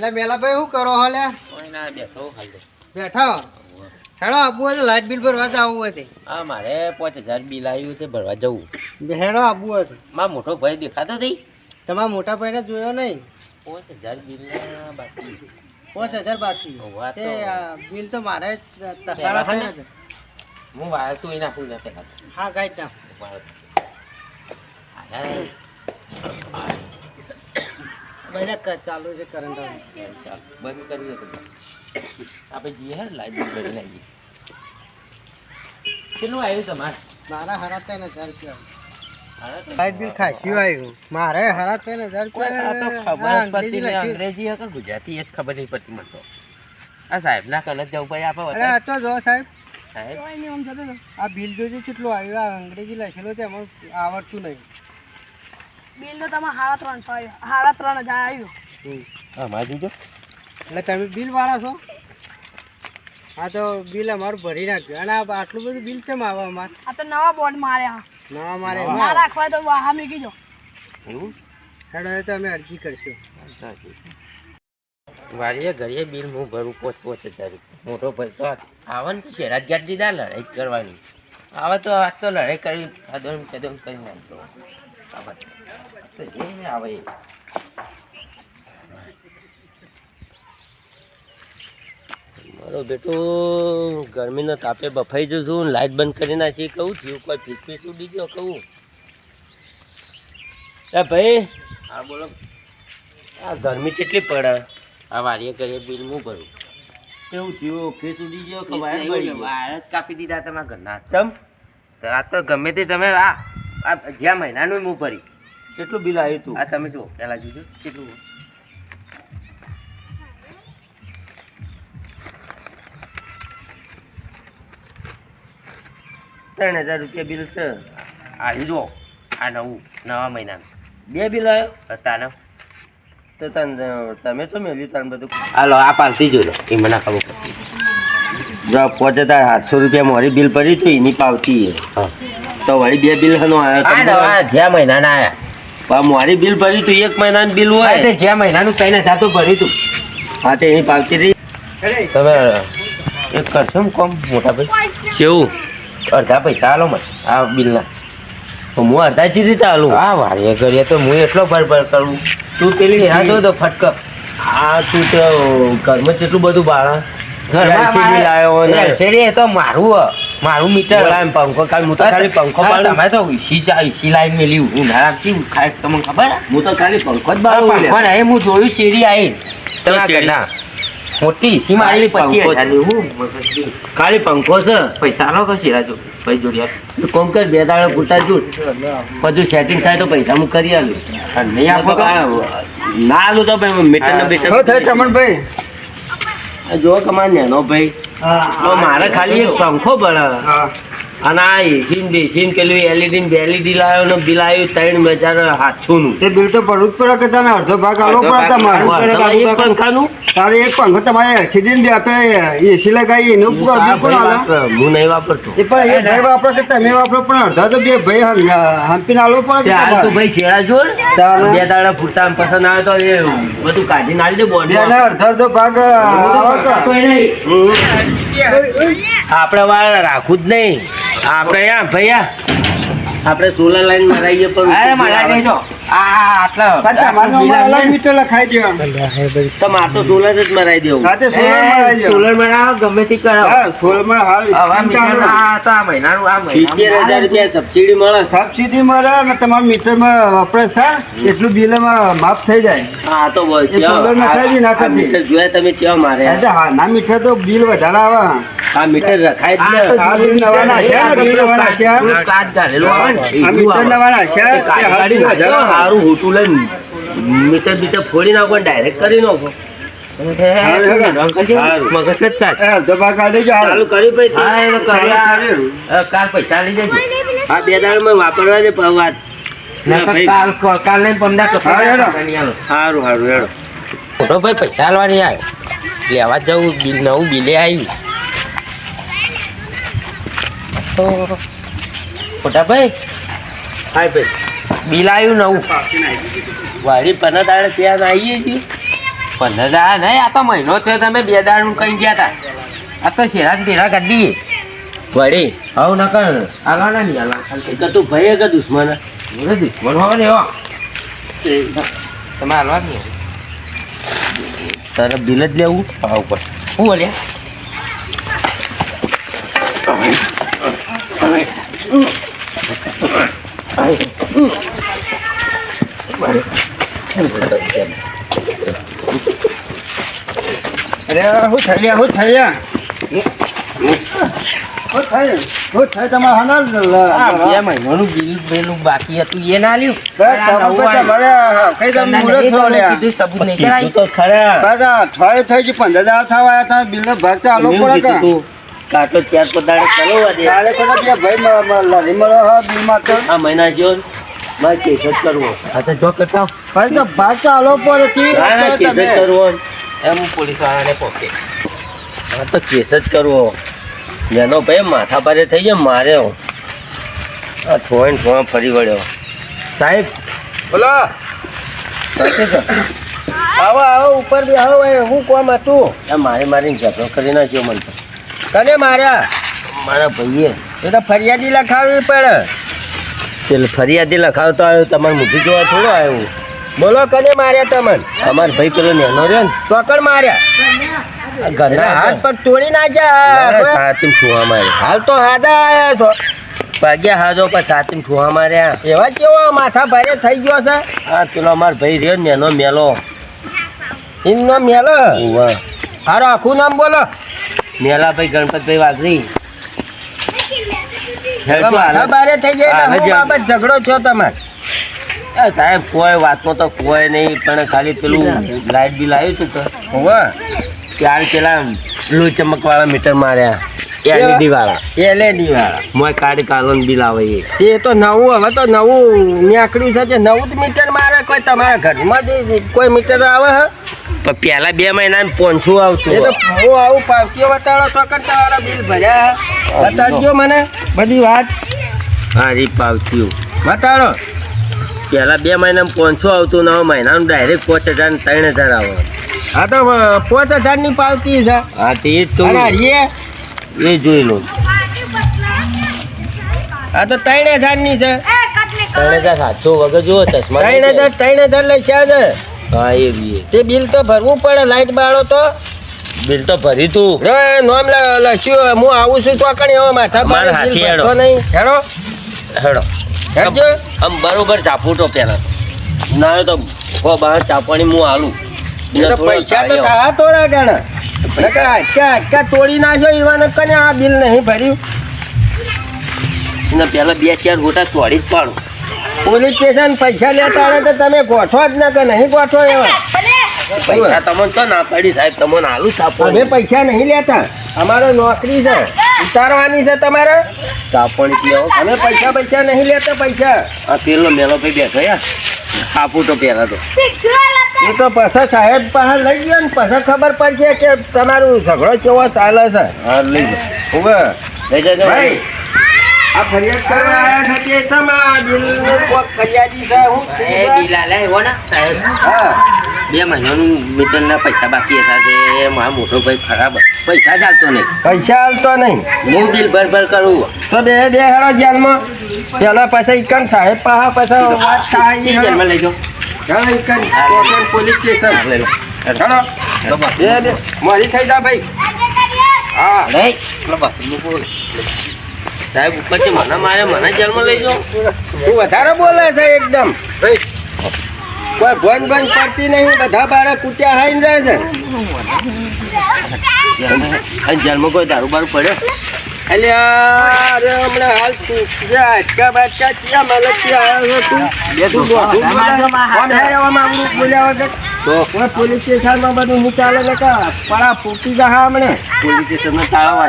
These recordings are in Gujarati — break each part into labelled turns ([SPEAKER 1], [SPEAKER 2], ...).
[SPEAKER 1] એટલે મેલાભાઈ શું કરો હો લે?
[SPEAKER 2] કોઈ ના બેઠો હાલ
[SPEAKER 1] બેઠા હો? હેડો આપવું હોય તો લાઇટ બિલ ભરવા જવું હતી
[SPEAKER 2] આ મારે પાંચ હજાર બિલ આવ્યું તે ભરવા જવું.
[SPEAKER 1] હેડો આપવું હતું
[SPEAKER 2] મારા મોટો ભાઈ દેખાતો થઈ
[SPEAKER 1] તમારા મોટા ભાઈને જોયો નહીં?
[SPEAKER 2] પાંચ હજાર બિલ બાકી.
[SPEAKER 1] પાંચ હજાર બાકી. તે બિલ તો મારે જ
[SPEAKER 2] પહેલા
[SPEAKER 1] થયા? છે.
[SPEAKER 2] હું વાળ તું નાખું ના
[SPEAKER 1] હા ગાઈડ ના બધા ચાલુ છે કરંટ
[SPEAKER 2] ચાલ બંધ કરી દો આપણે જઈએ હેર લાઈટ બિલ ભરી કેટલું આવ્યું તમારે?
[SPEAKER 1] મારા હરા ત્રણ હજાર રૂપિયા લાઇટ બિલ ખાસી આવ્યું? મારે હરા ત્રણ હજાર રૂપિયા
[SPEAKER 2] ખબર જ
[SPEAKER 1] આ
[SPEAKER 2] પડતી
[SPEAKER 1] અંગ્રેજી
[SPEAKER 2] નહીં.
[SPEAKER 1] લખ્યું.
[SPEAKER 2] અંગ્રેજી હે કે ગુજરાતી એક ખબર નહીં પડતી મને તો. આ સાહેબ ના કલર જવું ભાઈ આપો
[SPEAKER 1] અરે આ તો જો સાહેબ.
[SPEAKER 2] સાહેબ.
[SPEAKER 1] આ બિલ જોજો કેટલું આવ્યું આ અંગ્રેજી લખેલું છે એમાં આવડતું નહીં.
[SPEAKER 3] બિલ તો તમે સાડા ત્રણસો આવ્યો. સાડા ત્રણ હજાર આવ્યો.
[SPEAKER 2] હા માં જોજો
[SPEAKER 1] એટલે તમે બિલ વાળા છો? હા તો બિલ અમારું ભરી નાખ્યું. અને આટલું બધું બિલ કેમ આવે અમારે?
[SPEAKER 3] આ તો નવા બોર્ડ માર્યા.
[SPEAKER 1] નવા મારે
[SPEAKER 3] ના રાખવા તો વાહા મૂકી જો
[SPEAKER 2] એવું
[SPEAKER 1] હેડો તો અમે અરજી કરશું.
[SPEAKER 2] વાળીએ ઘરે બિલ હું ભરું પોચ પોચ હજાર મોટો ભાઈ તો આવે ને તો શેરાજ ગાડી દીધા લડાઈ કરવાની. આવે તો આજ તો લડાઈ કરી કદમ કદમ કરી આવે તો જે આવે
[SPEAKER 4] મારો બેટો ગરમીના તાપે બફાઈ જશું લાઇટ બંધ કરી નાખી કહું થયું કોઈ ફીસ ફીસ ઉડી ગયો કહું. એ ભાઈ
[SPEAKER 2] હા બોલો.
[SPEAKER 4] આ ગરમી કેટલી પડે?
[SPEAKER 2] આ વાળીએ કરીએ બિલ હું ભરું?
[SPEAKER 4] કેવું થયું ફીસ ઉડી ગયો કે વાયર પડી
[SPEAKER 2] વાયર જ કાપી દીધા તમારા ઘરના.
[SPEAKER 4] ચમ?
[SPEAKER 2] તો આ તો ગમે તે તમે આ આ જ્યાં મહિનાનું હું ભરી.
[SPEAKER 4] કેટલું બિલ આવ્યું તું
[SPEAKER 2] આ તમે જો પહેલા જોજો કેટલું
[SPEAKER 4] ત્રણ હજાર રૂપિયા બિલ છે.
[SPEAKER 2] આ જુઓ આ નવું નવા મહિનાનું.
[SPEAKER 4] બે બિલ આવ્યો?
[SPEAKER 2] તાને.
[SPEAKER 4] તો તને તમે છો મેળવ્યું તને બધું?
[SPEAKER 2] હાલો આ પાલતી જોઈ લો એ મને ખબર પડતી
[SPEAKER 4] જો પહોંચે તાર સાતસો રૂપિયા મારી બિલ ભરી તું એની પાવતી
[SPEAKER 2] હા.
[SPEAKER 4] તો વળી બે બિલ હનો
[SPEAKER 2] આ
[SPEAKER 4] આવ્યો
[SPEAKER 2] જ્યાં મહિનાના આયા.
[SPEAKER 4] પણ મારી બિલ ભરી તું એક મહિનાનું બિલ હોય.
[SPEAKER 2] તે જે મહિનાનું કઈ ના જાતું ભરી તું.
[SPEAKER 4] હા તે એની પાવતી રહી.
[SPEAKER 2] તમે એક કરશો ને કોમ મોટા ભાઈ?
[SPEAKER 4] કેવું?
[SPEAKER 2] અડધા પૈસા હાલો મને આ બિલના.
[SPEAKER 4] તો હું જ રીતે હાલું
[SPEAKER 2] આ વાળીએ કરીએ તો હું એટલો ભર ભર કરું.
[SPEAKER 4] તું પેલી
[SPEAKER 2] હા જો તો ફટક.
[SPEAKER 4] આ તું તો ઘરમાં કેટલું બધું બાળા
[SPEAKER 2] ઘરમાં
[SPEAKER 4] લાવ્યો ને.
[SPEAKER 2] એ તો મારું હ. મારું મીટર
[SPEAKER 4] લાઈન એમ પંખો કાલ હું તો ખાલી પંખો બાળું
[SPEAKER 2] તમે તો ઈસી ચા- ઈસી લાઈન હું ખરાબ કેવું ખાય તમને ખબર? હું
[SPEAKER 4] તો ખાલી પંખો જ બાળું
[SPEAKER 2] પંખો. હું જોયું ચેરી આવી તમે
[SPEAKER 4] ચેરી?
[SPEAKER 2] ઘરના. મોટી ઈસી મારેલી
[SPEAKER 4] ખાલી પંખો
[SPEAKER 2] હું
[SPEAKER 4] ખાલી પંખો છે?
[SPEAKER 2] પૈસા નો કશી રાજુ પૈસા જોડે
[SPEAKER 4] કોમ કર બે દાડો પૂરતા જૂટ બધું સેટિંગ થાય તો પૈસા હું કરી આલું.
[SPEAKER 2] નહીં આપો
[SPEAKER 4] ના આલું તો ભાઈ મીટર ને બેટર
[SPEAKER 1] ચમનભાઈ.
[SPEAKER 4] જો કમાન નેનો ભાઈ. 我买了มาแล้ว અને આ એસી ને બેસી ને પેલું એલઈડી ને બેલઈડી લાવ્યો ને બિલ આવ્યું ત્રણ હજાર સાતસો નું
[SPEAKER 1] તે બિલ તો ભરવું જ પડે કે તમે અડધો ભાગ આલો
[SPEAKER 2] અડધો
[SPEAKER 1] પડે તમારે
[SPEAKER 4] એક પંખાનું?
[SPEAKER 1] તારે એક પંખો તમારે એલસીડી ને આપણે એસી લગાવી એનું
[SPEAKER 4] હું
[SPEAKER 1] બિલ પણ
[SPEAKER 4] ભાઈ
[SPEAKER 1] આલો.
[SPEAKER 4] હું નહીં વાપરતો.
[SPEAKER 1] એ પણ એ ભાઈ વાપરો કે તમે વાપરો પણ અડધા તો બે ભાઈ હંપીને આલો પડે
[SPEAKER 4] ત્યાં ભાઈ શેરા જોડ બે દાડા પૂરતા પસંદ આવે તો એ બધું કાઢી નાખી દે બોડી
[SPEAKER 1] અને અડધો અડધો ભાગ
[SPEAKER 4] આપણે વાળ રાખવું જ નહીં. આપણે ભૈયા આપણે સોલર લાઈન મરાઈએ પણ મરાઈ દેવું સબસિડી મળે.
[SPEAKER 1] સબસિડી મળે અને તમારા વપરાશ થાય એટલું માફ થઈ જાય.
[SPEAKER 4] હા તો બસ
[SPEAKER 1] છે
[SPEAKER 4] જોયા તમે કેવા મારે?
[SPEAKER 1] હા ના મીટર તો બિલ વધારે આવે.
[SPEAKER 4] આ મીટર રખાય જ
[SPEAKER 2] એવું
[SPEAKER 1] મીટર
[SPEAKER 2] આવે.
[SPEAKER 1] નવા નાખ્યા
[SPEAKER 4] એ કાઢી
[SPEAKER 1] તે.
[SPEAKER 4] કાઢી
[SPEAKER 1] બિલ
[SPEAKER 4] નાખો, સારું હોટું લઈને મીટર બીટર ફોડી નાખો ડાયરેક્ટ કરી નાખો વાપરવા દે વાત. ભાઈ.
[SPEAKER 2] કાલ કાલ લઈને આલો.
[SPEAKER 4] સારું સારું હેડો.
[SPEAKER 2] મોટો ભાઈ પૈસા હાલવાની આવે લેવા જવું બિલ નવું બિલે આવ્યું મોટા ભાઈ
[SPEAKER 4] હા ભાઈ.
[SPEAKER 2] બિલ આવ્યું નવું.
[SPEAKER 4] વાડી પંદર દાડે ત્યાં આવીએ છીએ.
[SPEAKER 5] પંદર દાડા નહીં આ તો મહિનો થયો તમે બે દાડાનું કઈ ગયા હતા આ તો શેરા ભેરા કાઢી
[SPEAKER 4] વળી.
[SPEAKER 5] હવ નકર આગળ ના નહીં ખાલી
[SPEAKER 4] તું ભાઈ કે દુશ્મન.
[SPEAKER 5] બોલે દુશ્મન હોય ને એવો તમે હાલવા નહીં.
[SPEAKER 4] તારે બિલ જ લેવું?
[SPEAKER 5] હા ઉપર. શું બોલ્યા
[SPEAKER 6] અરે હું થઈ ગયા હું થઈ ગયા હું થઈ હું થઈ તમારે
[SPEAKER 5] આ મહિનાનું બિલ પેલું બાકી હતું એ ના લ્યું કીધું સબૂત નહીં
[SPEAKER 4] તો ખરા.
[SPEAKER 6] અઠવાડિયે થઈ ગયું પંદર દાડા થવા તમે બિલનો ભાગ તો આલો પડે
[SPEAKER 4] કીધું તું. કાટલો ચાર પદાડે ચલાવવા દે.
[SPEAKER 6] કાલે કોઈ બે ભાઈ લડી મળો હા બીમા માટે?
[SPEAKER 4] આ મહિના જો મારે કેસ જ કરવો.
[SPEAKER 5] હા તો જો કરતા
[SPEAKER 6] ભાઈ તો ભાગ તો પરથી તી
[SPEAKER 4] કેસ જ કરવો
[SPEAKER 5] એમ પોલીસ વાળાને પોકે.
[SPEAKER 4] હા તો કેસ જ કરવો. જેનો ભાઈ માથા ભારે થઈ જાય મારે. આ થોય ને ફરી વળ્યો. સાહેબ.
[SPEAKER 5] બોલો. આવો આવો ઉપર બી આવો હું કોમ હતું?
[SPEAKER 4] મારે મારીને ઝઘડો કરી નાખ્યો મને તો.
[SPEAKER 5] કને માર્યા
[SPEAKER 4] મારા ભાઈએ.
[SPEAKER 5] એ તો ફરિયાદી લખાવવી પડે.
[SPEAKER 4] પેલો ફરિયાદી લખાવતો આવ્યો તમારે મૂકી જોવા થોડો આવ્યો.
[SPEAKER 5] બોલો કને માર્યા તમને?
[SPEAKER 4] અમાર ભાઈ પેલો નેનો રહ્યો ને?
[SPEAKER 5] ચોકડ માર્યા?
[SPEAKER 4] ઘરના
[SPEAKER 5] હાથ પગ તોડી નાખ્યા
[SPEAKER 4] સાતીમ છુવા માર્યા.
[SPEAKER 5] હાલ તો હાદા આવ્યા છો.
[SPEAKER 4] ભાગ્યા હાજો પણ સાતીમ છુવા માર્યા.
[SPEAKER 5] એવા કેવો માથા ભારે થઈ ગયો છે?
[SPEAKER 4] આ પેલો અમાર ભાઈ રહ્યો ને નેનો મેલો.
[SPEAKER 5] એમનો મેલો. હારો આખું નામ બોલો.
[SPEAKER 4] મેલાભાઈ ગણપતભાઈ વાઘરી.
[SPEAKER 5] માથા થઈ જાય બાબત ઝઘડો છો તમારે
[SPEAKER 4] સાહેબ કોઈ વાતમાં તો કોઈ નહીં પણ ખાલી પેલું લાઇટ બિલ આવ્યું હતું કે
[SPEAKER 5] હોવે.
[SPEAKER 4] ત્યાર પેલા લો ચમકવાળા મીટર માર્યા. એલઈડી વાળા.
[SPEAKER 5] એલઈડી વાળા.
[SPEAKER 4] મોય કાર્ડ કાલોન બિલ આવે એ.
[SPEAKER 5] તો નવું હવે તો નવું નીકળ્યું છે કે નવું જ મીટર મારે કોઈ તમારા ઘરમાં કોઈ મીટર આવે હે?
[SPEAKER 4] પણ પેલા બે મહિના પોંચું આવતું
[SPEAKER 5] એ તો હું આવું પાવતીઓ બતાડો તો કરતા બિલ ભર્યા. હે. બતાડજો મને. બધી વાત.
[SPEAKER 4] હા રી પાવતું
[SPEAKER 5] બતાડો.
[SPEAKER 4] પેલા બે મહિનામાં પોંચું આવતું નવા મહિનાનું ડાયરેક્ટ પાંચ હજાર ને ત્રણ હજાર આવે.
[SPEAKER 5] હા તો પાંચ હજારની પાવતી છે.
[SPEAKER 4] હા તે જ તો એ જોઈ લો.
[SPEAKER 5] આ તો ત્રણ હજારની છે.
[SPEAKER 4] ત્રણ હજાર સાતસો વગર જુઓ ચશ્મા
[SPEAKER 5] ત્રણ હજાર ત્રણ હજાર લઈ છે
[SPEAKER 4] હા એ બી
[SPEAKER 5] તે બિલ તો ભરવું પડે લાઈટ બાળો તો.
[SPEAKER 4] બિલ તો ભરી તું.
[SPEAKER 5] રે નોમ લખ્યું હું આવું છું તો કણ એવો માથા પર
[SPEAKER 4] હાથી હેડો.
[SPEAKER 5] નહીં? હેડો.
[SPEAKER 4] હેડો.
[SPEAKER 5] હેડજો.
[SPEAKER 4] આમ બરોબર ચાપૂટો તો પેલા. ના તો કો બહાર ચાપવાની હું આલું.
[SPEAKER 5] પૈસા તો તારા તોરા ગણા. આટકા આટકા તોડી નાખ્યો ઈવાને કને આ બિલ નહીં ભર્યું?
[SPEAKER 4] ને પેલા બે ચાર ગોટા ચોડી જ પાડું.
[SPEAKER 5] પોલીસ સ્ટેશન પૈસા લેતા આવે તો તમે ગોઠવા જ ના કે નહીં ગોઠવો એવા.
[SPEAKER 4] પૈસા તમને તો ના પાડી સાહેબ તમને આલુ ચાપો
[SPEAKER 5] અમે પૈસા નહીં લેતા. અમારો નોકરી છે. ઉતારવાની છે તમારે?
[SPEAKER 4] ચાપણી પીવો
[SPEAKER 5] અમે પૈસા પૈસા નહીં લેતા પૈસા.
[SPEAKER 4] આ પેલો મેલો ભાઈ બેઠો યાર આપું તો પેલા તો.
[SPEAKER 5] એ તો પછી સાહેબ પાસે લઈ ગયો ને પછી ખબર પડશે કે તમારું ઝઘડો કેવો ચાલે છે.
[SPEAKER 4] હા લઈ લો.
[SPEAKER 5] ઉભે.
[SPEAKER 4] લઈ જજો.
[SPEAKER 5] ભાઈ આ ફરિયાદ કરવા આવ્યા છે તે તમારા બિલનું કોક ફરિયાદી છે હું
[SPEAKER 2] એ બિલાલે એવો ને સાહેબ.
[SPEAKER 5] હા.
[SPEAKER 2] બે મહિનાનું મીટરના પૈસા બાકી હતા તે મારો મોટો ભાઈ ખરાબ. પૈસા જ હાલતો નહીં.
[SPEAKER 5] પૈસા હાલતો નહીં.
[SPEAKER 2] હું બિલ ભર ભર કરું.
[SPEAKER 5] તો બે બે હેડો જેલમાં. પેલા પૈસા ઈકન સાહેબ પાહા પછી વાત થાય
[SPEAKER 2] જેલમાં લઈ જાઓ.
[SPEAKER 5] હેડો પોલીસ સ્ટેશન
[SPEAKER 2] લઈ લો
[SPEAKER 5] હેડો બે બે. મારી થઈ જા ભાઈ. હા.
[SPEAKER 2] નહીં પેલો બાથરૂમનું બોલ
[SPEAKER 4] સાહેબ ઉપરથી મને મારે મને જેલમાં લઈ જાઓ
[SPEAKER 5] તું વધારે બોલે છે એકદમ. કોઈ ભોન ભોન પડતી નહીં બધા બારે કૂટ્યા હાઈને રહે છે.
[SPEAKER 4] જેલમાં કોઈ દારૂ બારું પડ્યો
[SPEAKER 5] એટલે અરે હમણાં હાલ તું અટકા બાટકા ચિયા આવ્યો તું? બે તું અમૃત બોલ્યા વગર તો? કોઈ પોલીસ સ્ટેશનમાં બધું નીચાલે ને કા ફૂટી જા હા હમણે?
[SPEAKER 4] પોલીસ સ્ટેશનના તાળા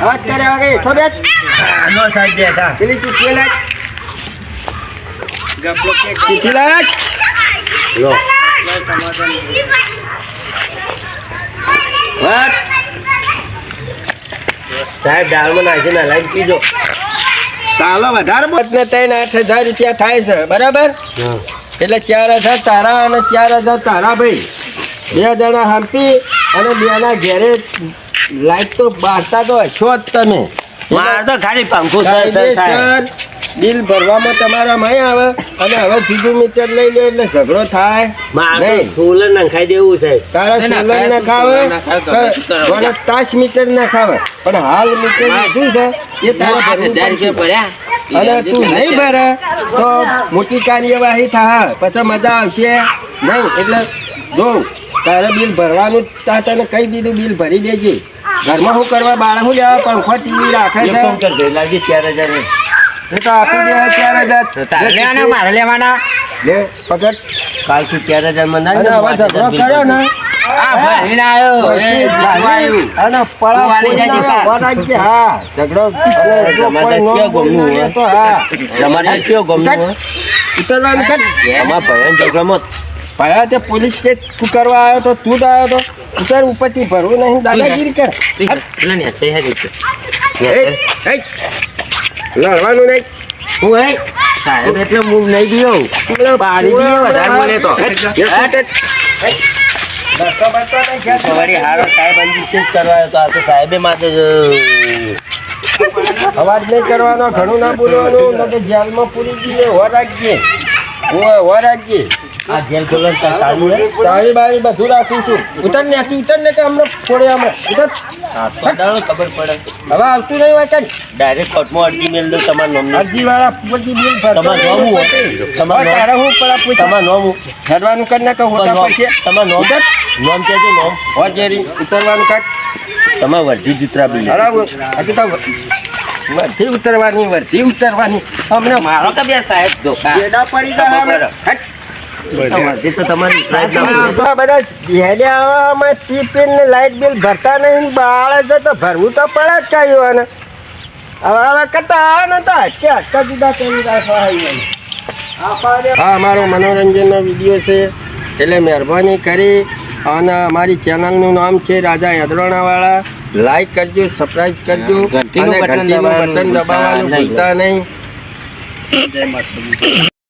[SPEAKER 5] જ
[SPEAKER 4] ખોલો નો સાહેબ બેઠા લો. સાહેબ દાળમાં નાખીને હલાવી પીજો.
[SPEAKER 5] ચાલો વધારે ને ત્રણ આઠ હજાર રૂપિયા થાય છે બરાબર? એટલે ચાર હજાર તારા અને ચાર હજાર તારા ભાઈ. બે જણા હંપી અને બેના ઘેરે લાઈટ તો બારતા તો છો જ તમે.
[SPEAKER 4] મારે તો ખાલી પંખો સર સર
[SPEAKER 5] બિલ ભરવામાં તમારા મય આવે અને હવે બીજું મીટર લઈ લે એટલે ઝઘડો થાય.
[SPEAKER 4] મારે. સોલર નખાઈ દેવું છે.
[SPEAKER 5] તારા સોલર ના ખાવે
[SPEAKER 2] સોલર ના ખાવે, ગમે તે કરો.
[SPEAKER 5] વડે તાસ મીટર ના ખાવે પણ હાલ મીટર લીધું છે. એ તારા
[SPEAKER 2] હજાર. રૂપિયા ભર્યા.
[SPEAKER 5] અને તું નહીં ભરે તો મોટી કાર્યવાહી થાય. પછી મજા આવશે. નહીં એટલે જો તારે બિલ ભરવાનું તા તને કહી દીધું? બિલ ભરી દેજે. ઘરમાં શું કરવા? બાળક શું લેવા? પંખો ટીવી રાખે છે.
[SPEAKER 4] કરજો લાગી ચાર હજાર એ.
[SPEAKER 5] તો આપી દે ચાર હજાર.
[SPEAKER 2] લેવાના મારે લેવાના?
[SPEAKER 5] લે પકડ.
[SPEAKER 4] કાલથી ચાર
[SPEAKER 5] હજારમાં હવે ઝઘડો કર્યો ને. ઝઘડો. ભયા તે પોલીસ કે તું કરવા આવ્યો તો તું જ આવ્યો તો ઉતર ઉપરથી ભરવું નહીં દાદાગીરી કર. લડવાનું નહીં.
[SPEAKER 2] હું હે? સાહેબ એટલે મૂવ નહીં ગયો.
[SPEAKER 5] પેલો
[SPEAKER 2] પાડી ગયો વધારે મને તો.
[SPEAKER 4] હારો સાહેબ કરવા તો સાહેબે માથે
[SPEAKER 5] અવાજ નહીં કરવાનો ઘણું ના બોલવાનું જેલમાં પૂરી ગઈ હો રાખજે. હો હો રાખજે.
[SPEAKER 4] આ જેલ ખોલન ચાલુ હે
[SPEAKER 5] ચાવી બાવી બધું રાખું છું ઉતર ને તું ઉતર ને કે હમણાં ફોડે હમણાં ઉતર
[SPEAKER 4] ખબર પડે
[SPEAKER 5] હવે આવતું નહીં હોય કાંઈ
[SPEAKER 4] ડાયરેક્ટ કોર્ટમાં અરજી મેલ દો તમારું નામ
[SPEAKER 5] અરજી વાળા પછી બિલ
[SPEAKER 4] તમારું નામ
[SPEAKER 5] નહીં.
[SPEAKER 4] હું? તમારું?
[SPEAKER 5] તારે હું પડા પૂછ
[SPEAKER 4] તમારું નામ?
[SPEAKER 5] હેડવાનું કર ને કહું
[SPEAKER 4] તમારું નામ? નામ? કહેજો નામ
[SPEAKER 5] હો જેરી ઉતરવાનું કાઢ
[SPEAKER 4] તમારે વર્ધી જૂતરા બિલ.
[SPEAKER 5] બરાબર હજી તો વર્ધી ઉતરવાની વર્ધી ઉતરવાની અમને મારો
[SPEAKER 2] તો બે સાહેબ ધોકા
[SPEAKER 5] પડી ગયા હમણાં.
[SPEAKER 4] તો તમારી લાઈફ ના
[SPEAKER 5] આ બધા હેડ્યામાં ટીપીન ને લાઇટ બિલ ભરતા નહીં બાળે છે તો ભરવું તો પડે જ કાંઈ હવે હવે કરતા આવે ને તો હટકે હટકા જુદા કરી રાખવા હા અમારો મનોરંજનનો વીડિયો છે. એટલે મહેરબાની કરી. અને અમારી ચેનલનું નામ છે રાજા યદરોણાવાળા. લાઈક કરજો સરપ્રાઈઝ કરજો. અને
[SPEAKER 2] બટન
[SPEAKER 5] ઘંટીનું
[SPEAKER 2] દબાવવાનું
[SPEAKER 5] બટન દબાવવાનું
[SPEAKER 2] ભૂલતા
[SPEAKER 5] ભૂલતા નહીં.